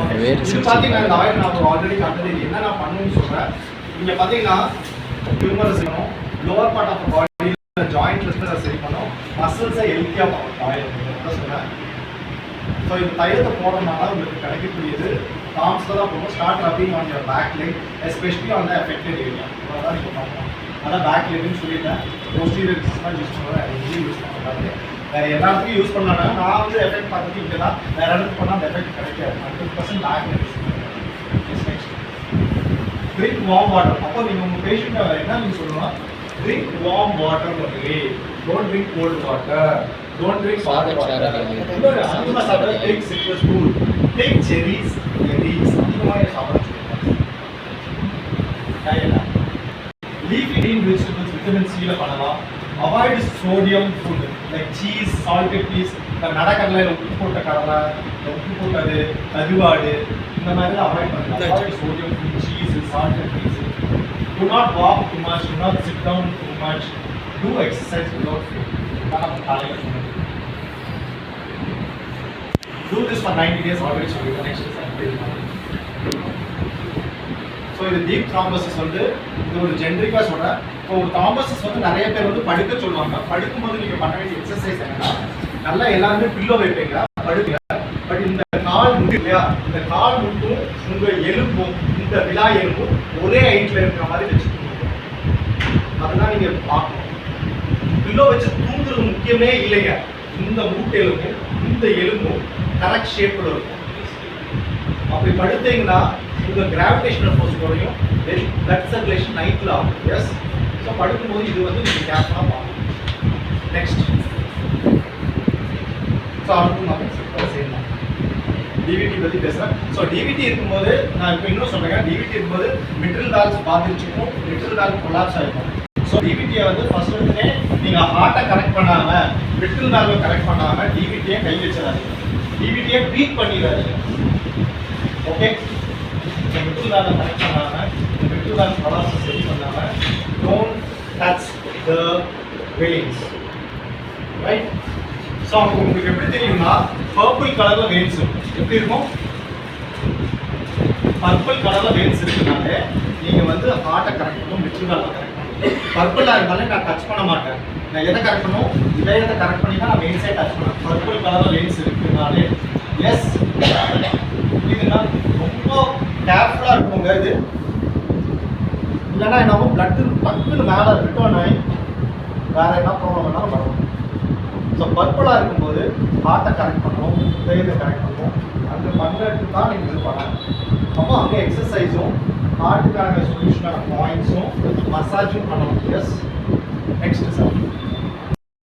Okay. வேறு பார்த்தீங்கன்னா இந்த ஆயில் நான் ஆல்ரெடி காட்டுறது இது என்ன நான் பண்ணணும்னு சொல்றேன். இங்க பார்த்தீங்கன்னா ஹியூமரஸ் செய்யணும். லோவர் பார்ட் ஆஃப் பாடி ஜாயிண்ட்ல சரி பண்ணும் மசில்ஸை ஹெல்த்தியாக பண்ணும் ஆயில் சொல்றேன். ஸோ இந்த தைலத்தை போடுறதுனால உங்களுக்கு கிடைக்கக்கூடியது டாம்ஸ்ல தான் போகும் start rubbing on your back leg especially on the affected area அதான் நீங்கள் பண்ணணும் அதான் பேக் லெக்னு சொல்லிட்டேன். போஸ்டீரியர் யூஸ் பண்ணுவேன். எங்கேயும் யூஸ் பண்ணக்கூடாது. வேற எல்லாத்துக்கும் யூஸ் பண்ணாங்க நான் வந்து எஃபெக்ட் பார்த்துட்டு இங்கே தான் வேறு இடத்துக்கு பண்ணால் அந்த எஃபெக்ட் கிடைக்காது hundred percent back leg next drink warm water அப்போ நீங்கள் உங்கள் பேஷண்ட்டை என்ன நீங்கள் சொல்லணும் drink warm water only don't drink cold water don't drink hot water இன்னொரு அதிகமாக சாப்பிட take citrus fruit take cherries berries அதிகமாக சாப்பிட சொல்லுவாங்க லீஃபி green vegetables விட்டமின் சியில் பண்ணலாம். Avoid sodium food like cheese salted peas இந்த நடக்கடலை உப்பு போட்ட கடலை உப்பு போட்டது கருவாடு இந்த மாதிரிலாம் அவாய்ட் பண்ணலாம். Sodium food cheese harder peas do not walk too much do not sit down too much. Do exercise without food do this for 90 days already சொல்லிருக்கேன் நெக்ஸ்ட் ஸோ இது டீப் த்ராம்பசிஸ் வந்து இது ஒரு ஜென்ரிக்காக சொல்கிறேன் இப்போ ஒரு த்ராம்பசிஸ் வந்து நிறைய பேர் வந்து படுக்க சொல்லுவாங்க. படுக்கும்போது நீங்கள் பண்ண வேண்டிய எக்ஸசைஸ் என்னன்னா நல்லா எல்லாருமே பில்லோ வைப்பீங்க படுப்பீங்க பட் இந்த கால் முட்டு இல்லையா? இந்த கால் முட்டும் உங்கள் எலும்பும் இந்த விழா எலும்பும் ஒரே ஹைட்டில் இருக்கிற மாதிரி வச்சுக்கணும் அதெல்லாம் நீங்கள் பார்க்கணும். பில்லோ வச்சு தூங்குறது முக்கியமே இல்லைங்க. இந்த மூட்டை இந்த எலும்பும் கரெக்ட் ஷேப்பில் இருக்கும். அப்படி படுத்தீங்கன்னா உங்க கிராவிடேஷனல் ஃபோர்ஸ் குறையும். தென் பிளட் சர்க்குலேஷன் நைட்டில் ஆகும். எஸ் ஸோ படுக்கும்போது இது வந்து நீங்கள் கேர்ஃபுல்லாக பார்க்கணும். நெக்ஸ்ட் ஸோ அடுத்து நான் டிவிடி பற்றி பேசுகிறேன் ஸோ டிவிடி இருக்கும்போது நான் இப்போ இன்னும் சொல்கிறேன் டிவிடி இருக்கும்போது மிட்ரல் டால்ஸ் பாதிச்சிருக்கும் மிட்ரல் டால் கொலாப்ஸ் ஆகிருக்கும் ஸோ டிவிடியை வந்து ஃபஸ்ட் வந்து நீங்கள் ஹார்ட்டை கரெக்ட் பண்ணாமல் மிட்ரல் வேல்வை கரெக்ட் பண்ணாமல் டிவிடியை கை வச்சிடாதீங்க. டிவிடியை ப்ரீத் பண்ணிடாதீங்க. ஓகே இந்த மிடில் வேலை கரெக்ட் பண்ணாமல் இந்த மிடில் வேலை ப்ராசஸ் சரி பண்ணாம don't touch the veins right so உங்களுக்கு எப்படி தெரியும்னா பர்பிள் கலரில் வெயின்ஸ் இருக்கும் எப்படி இருக்கும்? பர்பிள் கலரில் வெயின்ஸ் இருக்குனாலே நீங்கள் வந்து ஹார்ட்டை கரெக்ட் பண்ணணும் மிடில் வேலை கரெக்ட் பண்ணணும். பர்பிளா இருந்தாலும் நான் டச் பண்ண மாட்டேன். நான் எதை கரெக்ட் பண்ணும் இதயத்தை கரெக்ட் பண்ணி தான் நான் வெயின்ஸே டச் பண்ணுவேன் பர்பிள் கலரில் வெயின்ஸ் இருக்குனாலே எஸ் இதுனா ரொம்ப கேர்ஃபுல்லாக இருக்குங்க இது. இல்லைன்னா என்ன பிளட்டு டக்குன்னு மேலே ரிட்டர்ன் ஆகி வேறு என்ன ஸோ பர்பிளாக இருக்கும்போது ஹார்ட்டை கரெக்ட் பண்ணுவோம் இதயத்தை கரெக்ட் பண்ணுவோம் அந்த பண்ணுறது தான் நீங்கள் இது பண்ணணும். அப்போ அங்கே எக்ஸசைஸும் ஹார்ட்டுக்கான சொல்யூஷனான பாயிண்ட்ஸும் மசாஜும் பண்ணணும். Yes next sir